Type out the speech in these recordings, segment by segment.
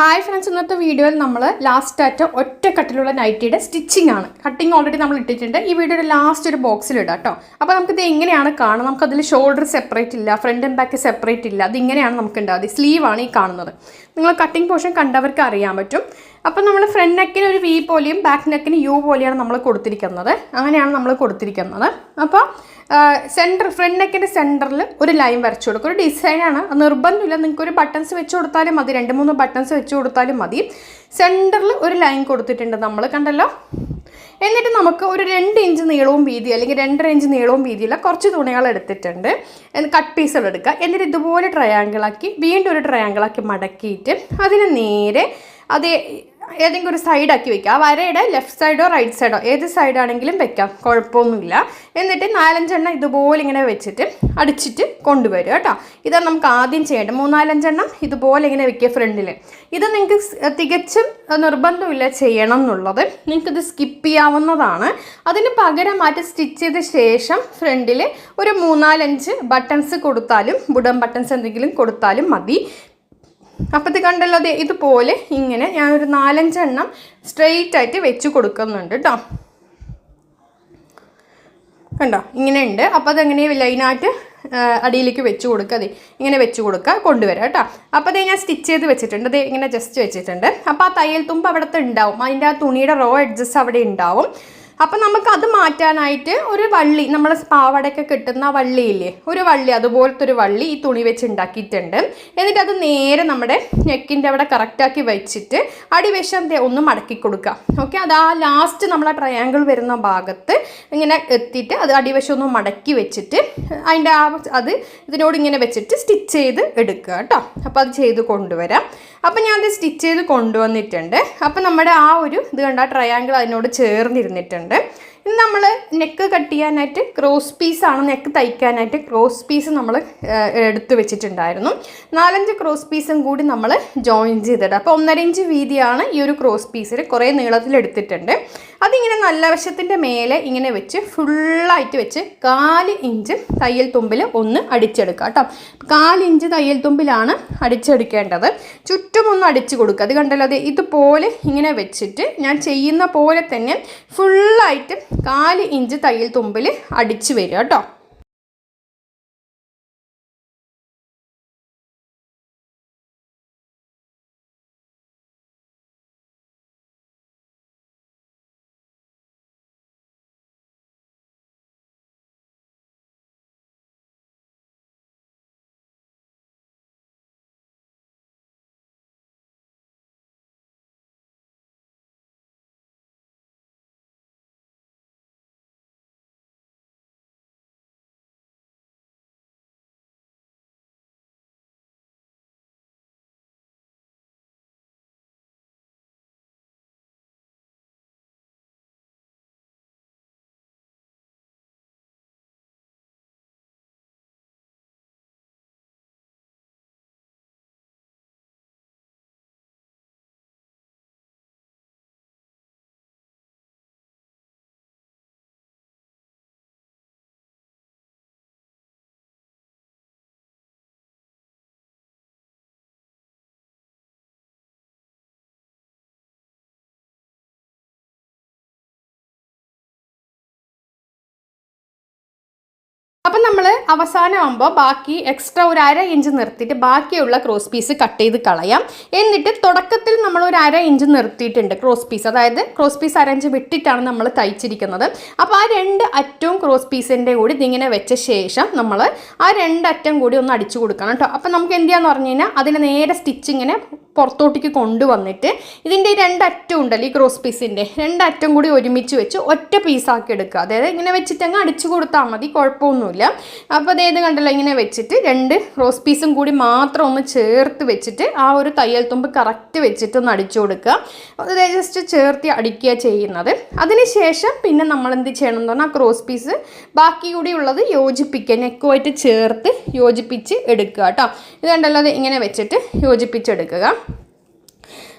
Hi friends ഇന്നത്തെ വീഡിയോയിൽ നമ്മൾ ലാസ്റ്റ് ആയിട്ട് ഒറ്റ കട്ടിലുള്ള നൈറ്റിയുടെ സ്റ്റിച്ചിങ് ആണ്. കട്ടിങ് ഓൾറെഡി നമ്മൾ ഇട്ടിട്ടുണ്ട്. ഈ വീഡിയോയുടെ ലാസ്റ്റ് ഒരു ബോക്സിൽ ഇടാം കേട്ടോ അപ്പോൾ നമുക്കിത് എങ്ങനെയാണ് കാണുന്നത്? നമുക്കതിൽ ഷോൾഡർ സെപ്പറേറ്റ് ഇല്ല ഫ്രണ്ട് ആൻഡ് ബാക്ക് സെപ്പറേറ്റ് ഇല്ല. അത് ഇങ്ങനെയാണ് നമുക്ക് ഉണ്ടാവുക സ്ലീവാണ് ഈ കാണുന്നത്. നിങ്ങൾ കട്ടിങ് പോർഷൻ കണ്ടവർക്ക് അറിയാൻ പറ്റും. അപ്പോൾ നമ്മൾ ഫ്രണ്ട് നെക്കിന് ഒരു വി പോലെയും ബാക്ക് നെക്കിന് യു പോലെയാണ് നമ്മൾ കൊടുത്തിരിക്കുന്നത്. അങ്ങനെയാണ് നമ്മൾ കൊടുത്തിരിക്കുന്നത്. അപ്പോൾ സെന്റർ ഫ്രണ്ട് നെക്കിന്റെ സെന്ററിൽ ഒരു ലൈൻ വരച്ചു കൊടുക്കും. ഒരു ഡിസൈനാണ് നിർബന്ധമില്ല. നിങ്ങൾക്ക് ഒരു ബട്ടൺസ് വെച്ച് കൊടുത്താലും മതി. രണ്ട് മൂന്ന് ബട്ടൺസ് വെച്ച് കൊടുത്താലും മതി. സെന്ററിൽ ഒരു ലൈൻ കൊടുത്തിട്ടുണ്ട് നമ്മൾ കണ്ടല്ലോ? എന്നിട്ട് നമുക്ക് ഒരു രണ്ട് ഇഞ്ച് നീളവും വീതി അല്ലെങ്കിൽ രണ്ടര ഇഞ്ച് നീളവും വീതിയുള്ള കുറച്ച് തുണികൾ എടുത്തിട്ടുണ്ട്. കട്ട് പീസുകൾ എടുക്കുക. എന്നിട്ട് ഇതുപോലെ ട്രയാങ്കിളാക്കി വീണ്ടും ഒരു ട്രയാങ്കിളാക്കി മടക്കിയിട്ട് അതിന് നേരെ അതേ ഏതെങ്കിലും ഒരു സൈഡാക്കി വെക്കുക ആ വരയുടെ ലെഫ്റ്റ് സൈഡോ റൈറ്റ് സൈഡോ ഏത് സൈഡാണെങ്കിലും വെക്കാം. കുഴപ്പമൊന്നുമില്ല. എന്നിട്ട് നാലഞ്ചെണ്ണം ഇതുപോലെ ഇങ്ങനെ വെച്ചിട്ട് അടിച്ചിട്ട് കൊണ്ടുവരിക കേട്ടോ. ഇതാണ് നമുക്ക് ആദ്യം ചെയ്യേണ്ടത്. മൂന്നാലഞ്ചെണ്ണം ഇതുപോലെ ഇങ്ങനെ വെക്കുക ഫ്രണ്ടിൽ ഇത് നിങ്ങൾക്ക് തികച്ചും നിർബന്ധമില്ല ചെയ്യണം എന്നുള്ളത്. നിങ്ങൾക്കിത് സ്കിപ്പ് ചെയ്യാവുന്നതാണ്. അതിന് പകരം മാറ്റി സ്റ്റിച്ച് ചെയ്ത ശേഷം ഫ്രണ്ടിൽ ഒരു മൂന്നാലഞ്ച് ബട്ടൺസ് കൊടുത്താലും ബുഡൻ ബട്ടൺസ് എന്തെങ്കിലും കൊടുത്താലും മതി. അപ്പത്തെ കണ്ടല്ലോ അതെ ഇതുപോലെ ഇങ്ങനെ ഞാനൊരു നാലഞ്ചെണ്ണം സ്ട്രെയിറ്റ് ആയിട്ട് വെച്ച് കൊടുക്കുന്നുണ്ട് കേട്ടോ കണ്ടോ? ഇങ്ങനെ ഉണ്ട് അപ്പോൾ അതെങ്ങനെ ലൈനായിട്ട് അടിയിലേക്ക് വെച്ച് കൊടുക്കുക അതെ ഇങ്ങനെ വെച്ച് കൊടുക്കുക കൊണ്ടുവരാം കേട്ടോ അപ്പോൾ അതേ ഞാൻ സ്റ്റിച്ച് ചെയ്ത് വെച്ചിട്ടുണ്ട്. അതേ ഇങ്ങനെ ജസ്റ്റ് വെച്ചിട്ടുണ്ട്. അപ്പോൾ ആ തയ്യൽ തുമ്പ് അവിടുത്തെ ഉണ്ടാവും. അതിന്റെ ആ തുണിയുടെ റോ അഡ്ജസ്റ്റ് അവിടെ ഉണ്ടാവും. അപ്പം നമുക്ക് അത് മാറ്റാനായിട്ട് ഒരു വള്ളി നമ്മൾ പാവടയൊക്കെ കിട്ടുന്ന വള്ളിയില്ലേ ഒരു വള്ളി അതുപോലത്തെ ഒരു വള്ളി ഈ തുണി വെച്ച് ഉണ്ടാക്കിയിട്ടുണ്ട്. എന്നിട്ട് അത് നേരെ നമ്മുടെ നെക്കിന്റെ അവിടെ കറക്റ്റാക്കി വെച്ചിട്ട് അടിവശം ഒന്ന് മടക്കി കൊടുക്കുക ഓക്കെ അത് ആ ലാസ്റ്റ് നമ്മളെ ട്രയാങ്കിൾ വരുന്ന ഭാഗത്ത് ഇങ്ങനെ എത്തിയിട്ട് അത് അടിവശം ഒന്ന് മടക്കി വെച്ചിട്ട് അതിന്റെ ആ അത് ഇതിനോട് ഇങ്ങനെ വെച്ചിട്ട് സ്റ്റിച്ച് ചെയ്ത് എടുക്കുക കേട്ടോ. അപ്പോൾ അത് ചെയ്ത് കൊണ്ടുവരാം. അപ്പം ഞാനത് സ്റ്റിച്ച് ചെയ്ത് കൊണ്ടുവന്നിട്ടുണ്ട്. അപ്പം നമ്മുടെ ആ ഒരു ഇത് കണ്ട ട്രയാങ്കിൾ അതിനോട് ചേർന്നിരുന്നിട്ടുണ്ട്. ചെയ്തിട്ടുണ്ട്. ഇനി നമ്മൾ നെക്ക് കട്ട് ചെയ്യാനായിട്ട് ക്രോസ് പീസാണ് നെക്ക് തയ്ക്കാനായിട്ട് ക്രോസ് പീസ് നമ്മൾ എടുത്തു വെച്ചിട്ടുണ്ടായിരുന്നു. നാലഞ്ച് ക്രോസ് പീസും കൂടി നമ്മൾ ജോയിൻ ചെയ്തിടുക അപ്പോൾ ഒന്നര ഇഞ്ച് വീതിയാണ് ഈ ഒരു ക്രോസ് പീസിൽ കുറേ നീളത്തിൽ എടുത്തിട്ടുണ്ട്. അതിങ്ങനെ നല്ല വശത്തിന്റെ മേലെ ഇങ്ങനെ വെച്ച് ഫുള്ളായിട്ട് വെച്ച് കാൽ ഇഞ്ച് തയ്യൽ തുമ്പിൽ ഒന്ന് അടിച്ചെടുക്കുക കേട്ടോ. ഇഞ്ച് തയ്യൽ തുമ്പിലാണ് അടിച്ചെടുക്കേണ്ടത്. ചുറ്റും ഒന്ന് അടിച്ചു കൊടുക്കുക. അത് കണ്ടല്ലോ അത് ഇതുപോലെ ഇങ്ങനെ വെച്ചിട്ട് ഞാൻ ചെയ്യുന്ന പോലെ തന്നെ ഫുള്ളായിട്ട് കാൽ ഇഞ്ച് തയ്യൽ തുമ്പിൽ അടിച്ചു വരിക കേട്ടോ. അവസാനമാകുമ്പോൾ ബാക്കി എക്സ്ട്രാ ഒരു അര ഇഞ്ച് നിർത്തിയിട്ട് ബാക്കിയുള്ള ക്രോസ് പീസ് കട്ട് ചെയ്ത് കളയാം. എന്നിട്ട് തുടക്കത്തിൽ നമ്മൾ ഒരു അര ഇഞ്ച് നിർത്തിയിട്ടുണ്ട് ക്രോസ് പീസ് അതായത് ക്രോസ് പീസ് അര ഇഞ്ച് വിട്ടിട്ടാണ് നമ്മൾ തയ്ച്ചിരിക്കുന്നത്. അപ്പോൾ ആ രണ്ട് അറ്റവും ക്രോസ് പീസിന്റെ കൂടി ഇതിങ്ങനെ വെച്ച ശേഷം നമ്മൾ ആ രണ്ടറ്റം കൂടി ഒന്ന് അടിച്ചു കൊടുക്കണം കേട്ടോ. അപ്പോൾ നമുക്ക് എന്ത് ചെയ്യാന്ന് പറഞ്ഞു കഴിഞ്ഞാൽ അതിനെ നേരെ സ്റ്റിച്ചിങ്ങനെ പുറത്തോട്ടേക്ക് കൊണ്ടുവന്നിട്ട് ഇതിന്റെ രണ്ടറ്റം ഉണ്ടല്ലോ ഈ ക്രോസ് പീസിന്റെ രണ്ടറ്റം കൂടി ഒരുമിച്ച് വെച്ച് ഒറ്റ പീസാക്കി എടുക്കുക. അതായത് ഇങ്ങനെ വെച്ചിട്ട് അങ്ങ് അടിച്ചു കൊടുത്താൽ മതി കുഴപ്പമൊന്നുമില്ല. അപ്പോൾ അതായത് കണ്ടല്ലോ ഇങ്ങനെ വെച്ചിട്ട് രണ്ട് ക്രോസ് പീസും കൂടി മാത്രം ഒന്ന് ചേർത്ത് വെച്ചിട്ട് ആ ഒരു തയ്യൽ തുമ്പ് കറക്റ്റ് വെച്ചിട്ട് ഒന്ന് അടിച്ചു കൊടുക്കുക. അത് ജസ്റ്റ് ചേർത്തി അടിക്കുക ചെയ്യുന്നത്. അതിനുശേഷം പിന്നെ നമ്മൾ എന്ത് ചെയ്യണം എന്ന് പറഞ്ഞാൽ ക്രോസ് പീസ് ബാക്കി കൂടി ഉള്ളത് യോജിപ്പിക്കുക നെക്കുമായിട്ട് ചേർത്ത് യോജിപ്പിച്ച് എടുക്കുക കേട്ടോ. ഇത് കണ്ടല്ലോ ഇങ്ങനെ വെച്ചിട്ട് യോജിപ്പിച്ചെടുക്കുക.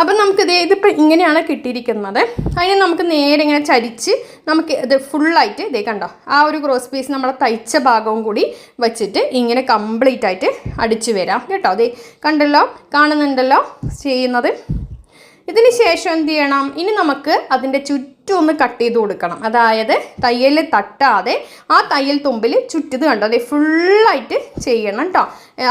അപ്പം ഇത് ഇതിപ്പോൾ ഇങ്ങനെയാണ് കിട്ടിയിരിക്കുന്നത്. അതിന് നമുക്ക് നേരെ ഇങ്ങനെ ചരിച്ച് നമുക്ക് ഇത് ഫുള്ളായിട്ട് ഇതേ കണ്ടോ? ആ ഒരു ക്രോസ് പീസ് നമ്മൾ തയ്ച്ച ഭാഗവും കൂടി വെച്ചിട്ട് ഇങ്ങനെ കംപ്ലീറ്റ് ആയിട്ട് അടിച്ചു വരാം. കേട്ടോ അതെ കണ്ടല്ലോ? കാണുന്നുണ്ടല്ലോ? ചെയ്യുന്നത്? ഇതിന് ശേഷം എന്ത് ചെയ്യണം? ഇനി നമുക്ക് അതിന്റെ ചുറ്റും ഒന്ന് കട്ട് ചെയ്ത് കൊടുക്കണം. അതായത് തയ്യൽ തട്ടാതെ ആ തയ്യൽ തുമ്പിൽ ചുറ്റിത് കണ്ടോ? അതെ ഫുള്ളായിട്ട് ചെയ്യണം കേട്ടോ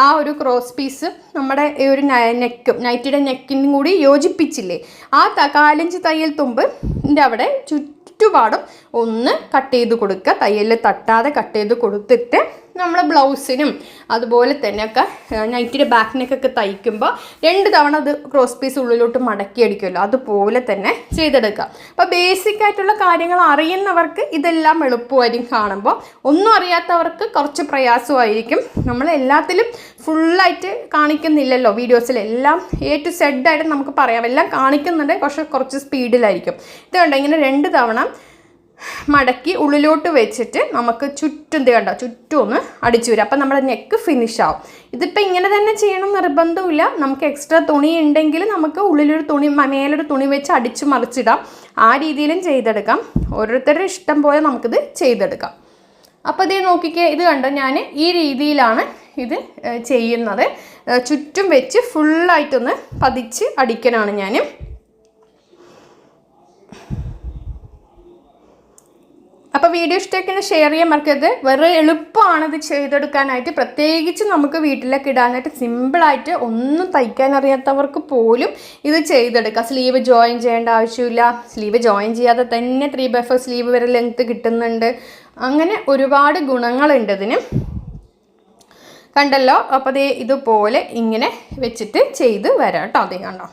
ആ ഒരു ക്രോസ് പീസ് നമ്മുടെ ഈ ഒരു നെക്കും നൈറ്റിയുടെ നെക്കിനും കൂടി യോജിപ്പിച്ചില്ലേ? ആ കാലഞ്ച് തയ്യൽ തുമ്പിന്റെ അവിടെ ചുറ്റുപാടും ഒന്ന് കട്ട് ചെയ്ത് കൊടുക്കുക. തയ്യൽ തട്ടാതെ കട്ട് ചെയ്ത് കൊടുത്തിട്ട് നമ്മൾ ബ്ലൗസിനും അതുപോലെ തന്നെയൊക്കെ നൈറ്റിന്റെ ബാക്കിനൊക്കെ തയ്ക്കുമ്പോൾ രണ്ട് തവണ അത് ക്രോസ് പീസ് ഉള്ളിലോട്ട് മടക്കി അടിക്കുമല്ലോ അതുപോലെ തന്നെ ചെയ്തെടുക്കുക. അപ്പോൾ ബേസിക് ആയിട്ടുള്ള കാര്യങ്ങൾ അറിയുന്നവർക്ക് ഇതെല്ലാം എളുപ്പമായിരിക്കും കാണുമ്പോൾ ഒന്നും അറിയാത്തവർക്ക് കുറച്ച് പ്രയാസമായിരിക്കും. നമ്മൾ എല്ലാത്തിലും ഫുള്ളായിട്ട് കാണിക്കുന്നില്ലല്ലോ വീഡിയോസിലെല്ലാം എ ടു സെഡ് ആയിട്ട് നമുക്ക് പറയാം. എല്ലാം കാണിക്കുന്നുണ്ട് പക്ഷെ കുറച്ച് സ്പീഡിലായിരിക്കും ഇത് കണ്ടോ ഇങ്ങനെ രണ്ട് തവണ മടക്കി ഉള്ളിലോട്ട് വെച്ചിട്ട് നമുക്ക് ചുറ്റും ഇത് കണ്ടോ? ചുറ്റും ഒന്ന് അടിച്ചു വരും. അപ്പം നമ്മുടെ നെക്ക് ഫിനിഷ് ആവും. ഇതിപ്പോൾ ഇങ്ങനെ തന്നെ ചെയ്യണം നിർബന്ധമില്ല നമുക്ക് എക്സ്ട്രാ തുണി ഉണ്ടെങ്കിൽ നമുക്ക് ഉള്ളിലൊരു തുണി മേലൊരു തുണി വെച്ച് അടിച്ചു മറിച്ചിടാം. ആ രീതിയിലും ചെയ്തെടുക്കാം. ഓരോരുത്തരുടെ ഇഷ്ടം പോലെ നമുക്കിത് ചെയ്തെടുക്കാം. അപ്പോൾ ഇതേ നോക്കിക്കേ ഇത് കണ്ടോ? ഞാൻ ഈ രീതിയിലാണ് ഇത് ചെയ്യുന്നത്. ചുറ്റും വെച്ച് ഫുള്ളായിട്ടൊന്ന് പതിച്ച് അടിക്കലാണ് ഞാൻ അപ്പോൾ വീഡിയോ ഇഷ്ടമൊക്കെ ഷെയർ ചെയ്യാൻ മറക്കരുത്. വെറുതെ എളുപ്പമാണ് ഇത് ചെയ്തെടുക്കാനായിട്ട്. പ്രത്യേകിച്ച് നമുക്ക് വീട്ടിലൊക്കെ ഇടാനായിട്ട് സിമ്പിളായിട്ട് ഒന്നും തയ്ക്കാൻ അറിയാത്തവർക്ക് പോലും ഇത് ചെയ്തെടുക്കാം. സ്ലീവ് ജോയിൻ ചെയ്യേണ്ട ആവശ്യമില്ല. സ്ലീവ് ജോയിൻ ചെയ്യാതെ തന്നെ ത്രീ ബൈ ഫോർ സ്ലീവ് വരെ ലെങ്ത്ത് കിട്ടുന്നുണ്ട്. അങ്ങനെ ഒരുപാട് ഗുണങ്ങളുണ്ട് ഇതിന്. കണ്ടല്ലോ? അപ്പോൾ ദേ ഇതുപോലെ ഇങ്ങനെ വെച്ചിട്ട് ചെയ്ത് വരാം കേട്ടോ. അതേ കണ്ടോ?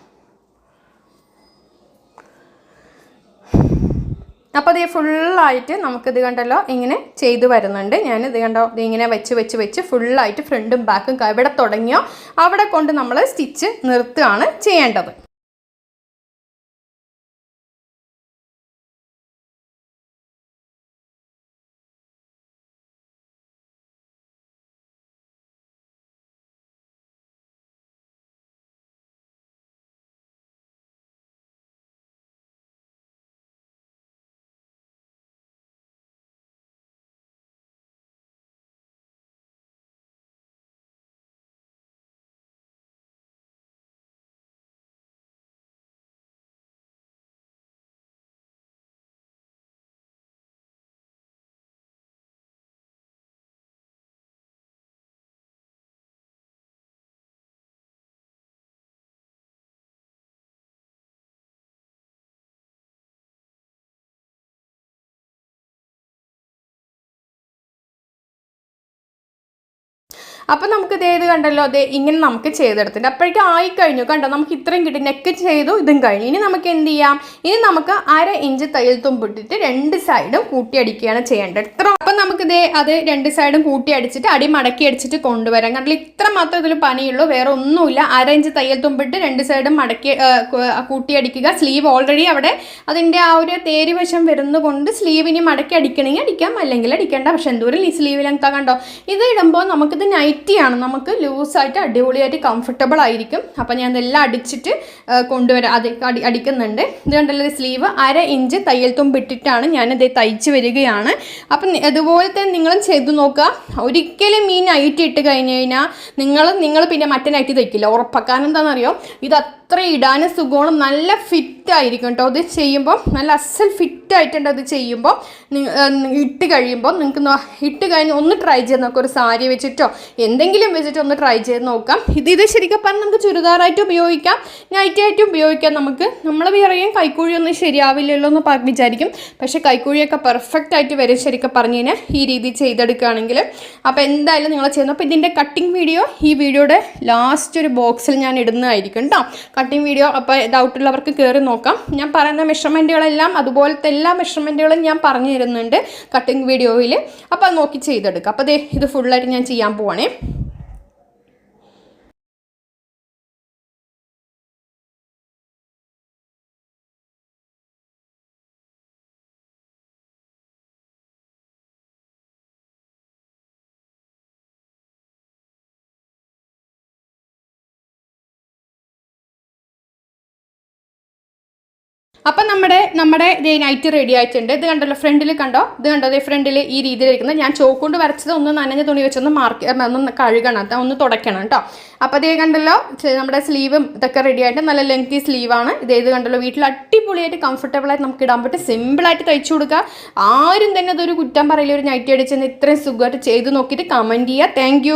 അപ്പോൾ ഇത് ഫുള്ളായിട്ട് നമുക്കിത് കണ്ടല്ലോ ഇങ്ങനെ ചെയ്തു വരുന്നുണ്ട്. ഞാൻ ഇത് കണ്ടോ ഇങ്ങനെ വെച്ച് വെച്ച് വെച്ച് ഫുള്ളായിട്ട് ഫ്രണ്ടും ബാക്കും എവിടെ തുടങ്ങിയോ അവിടെ കൊണ്ട് നമ്മൾ സ്റ്റിച്ച് നിർത്തുകയാണ് ചെയ്യേണ്ടത്. അപ്പം നമുക്ക് ഇത് ഏത് കണ്ടല്ലോ? അതെ ഇങ്ങനെ നമുക്ക് ചെയ്തെടുത്തിട്ട് അപ്പോഴേക്കും ആയി കഴിഞ്ഞു കണ്ടോ? നമുക്ക് ഇത്രയും കിട്ടി. നെക്ക് ചെയ്തു ഇതും കഴിഞ്ഞു. ഇനി നമുക്ക് എന്ത് ചെയ്യാം? ഇനി നമുക്ക് അര ഇഞ്ച് തയ്യൽ തുമ്പിട്ടിട്ട് രണ്ട് സൈഡും കൂട്ടി അടിക്കുകയാണ് ചെയ്യേണ്ടത്. ഇത്ര അപ്പം നമുക്ക് ഇതേ അത് രണ്ട് സൈഡും കൂട്ടി അടിച്ചിട്ട് അടി മടക്കി അടിച്ചിട്ട് കൊണ്ടുവരാം. കാരണം ഇത്ര മാത്രം ഇതിൽ പണിയുള്ളൂ. വേറെ ഒന്നുമില്ല. അര ഇഞ്ച് തയ്യൽ തുമ്പിട്ട് രണ്ട് സൈഡും മടക്കി കൂട്ടിയടിക്കുക സ്ലീവ് ഓൾറെഡി അവിടെ അതിന്റെ ആ ഒരു തേരുവശം വരുന്നതുകൊണ്ട് സ്ലീവിന് മടക്കി അടിക്കണമെങ്കിൽ അടിക്കാം. അല്ലെങ്കിൽ അടിക്കേണ്ട. പക്ഷെ എന്തോരം ഈ സ്ലീവ് ലെങ്താ കണ്ടോ? ഇത് ഇടുമ്പോൾ നമുക്കിത് നൈറ്റിയാണ് നമുക്ക് ലൂസായിട്ട് അടിപൊളിയായിട്ട് കംഫർട്ടബിൾ ആയിരിക്കും. അപ്പം ഞാൻ ഇതെല്ലാം അടിച്ചിട്ട് കൊണ്ടുവരാം അത് അടി അടിക്കുന്നുണ്ട്. ഇത് കണ്ടല്ലോ സ്ലീവ് അര ഇഞ്ച് തയ്യൽ തുമ്പിട്ടിട്ടാണ് ഞാനിത് തയ്ച്ച് വരികയാണ്. അപ്പം അതുപോലെ തന്നെ നിങ്ങളും ചെയ്തു നോക്കുക. ഒരിക്കലും ഈ നൈറ്റ് ഇട്ട് കഴിഞ്ഞ് കഴിഞ്ഞാൽ നിങ്ങൾ നിങ്ങൾ പിന്നെ മറ്റേ നൈറ്റ് തയ്ക്കില്ല. ഉറപ്പാക്കാൻ എന്താണെന്നറിയോ? ഇത് അത്ര ഇടാനും സുഖമാണ് നല്ല ഫിറ്റ് ആയിരിക്കും കേട്ടോ. ഇത് ചെയ്യുമ്പോൾ നല്ല അസൽ ഫിറ്റ് ആയിട്ടുണ്ട് അത് ചെയ്യുമ്പോൾ ഇട്ട് കഴിയുമ്പോൾ നിങ്ങൾക്ക് ഇട്ട് കഴിഞ്ഞ് ഒന്ന് ട്രൈ ചെയ്ത് നോക്കാം. ഒരു സാരി വെച്ചിട്ടോ എന്തെങ്കിലും വെച്ചിട്ട് ഒന്ന് ട്രൈ ചെയ്ത് നോക്കാം. ഇത് ഇത് ശരിക്കും പറഞ്ഞാൽ നമുക്ക് ചുരിദാറായിട്ട് ഉപയോഗിക്കാം. നൈറ്റായിട്ട് ഉപയോഗിക്കാം നമുക്ക്. നമ്മൾ വിറയും കൈക്കൂഴിയൊന്നും ശരിയാവില്ലല്ലോ എന്ന് വിചാരിക്കും. പക്ഷേ കൈക്കൂഴിയൊക്കെ പെർഫെക്റ്റ് ആയിട്ട് വരും ശരിക്കും പറഞ്ഞു കഴിഞ്ഞാൽ ഈ രീതി ചെയ്തെടുക്കുകയാണെങ്കിൽ. അപ്പോൾ എന്തായാലും നിങ്ങൾ ചെയ്യുന്നു അപ്പോൾ ഇതിന്റെ കട്ടിങ് വീഡിയോ ഈ വീഡിയോയുടെ ലാസ്റ്റ് ഒരു ബോക്സിൽ ഞാൻ ഇടുന്നതായിരിക്കും കേട്ടോ കട്ടിങ് വീഡിയോ അപ്പോൾ ഡൗട്ടുള്ളവർക്ക് കയറി നോക്കാം. ഞാൻ പറയുന്ന മെഷർമെന്റുകളെല്ലാം അതുപോലത്തെ എല്ലാ മെഷർമെന്റുകളും ഞാൻ പറഞ്ഞു തരുന്നുണ്ട് കട്ടിങ് വീഡിയോയിൽ അപ്പോൾ അത് നോക്കി ചെയ്തെടുക്കാം. അപ്പോൾ ഇത് ഫുള്ളായിട്ട് ഞാൻ ചെയ്യാൻ പോവാണേ. okay അപ്പം നമ്മുടെ നമ്മുടെ ദേ നൈറ്റ് റെഡി ആയിട്ടുണ്ട്. ഇത് കണ്ടല്ലോ ഫ്രണ്ടിൽ കണ്ടോ? ഇത് കണ്ടോ? ദേ ഫ്രണ്ടിൽ ഈ രീതിയിൽ ഇരിക്കുന്നത് ഞാൻ ചോക്കൊണ്ട് വരച്ചത് ഒന്ന് നനഞ്ഞ തുണി വെച്ചൊന്ന് മാർക്ക് ഒന്ന് കഴുകണം. ഒന്ന് തുടയ്ക്കണം കേട്ടോ അപ്പോൾ അതേ കണ്ടല്ലോ നമ്മുടെ സ്ലീവും ഇതൊക്കെ റെഡി ആയിട്ട് നല്ല ലെങ്തി സ്ലീവാണ് ഇതേ ഇത് കണ്ടല്ലോ വീട്ടിൽ അടിപൊളിയായിട്ട് കംഫർട്ടബിൾ ആയിട്ട് നമുക്ക് ഇടാൻ പറ്റും. സിമ്പിളായിട്ട് തയ്ച്ചു കൊടുക്കുക. ആരും തന്നെ അതൊരു കുറ്റം പറയില്ല ഒരു നൈറ്റി അടിച്ചെന്ന് ഇത്രയും സുഖമായിട്ട് ചെയ്ത് നോക്കിയിട്ട് കമന്റ് ചെയ്യുക. താങ്ക്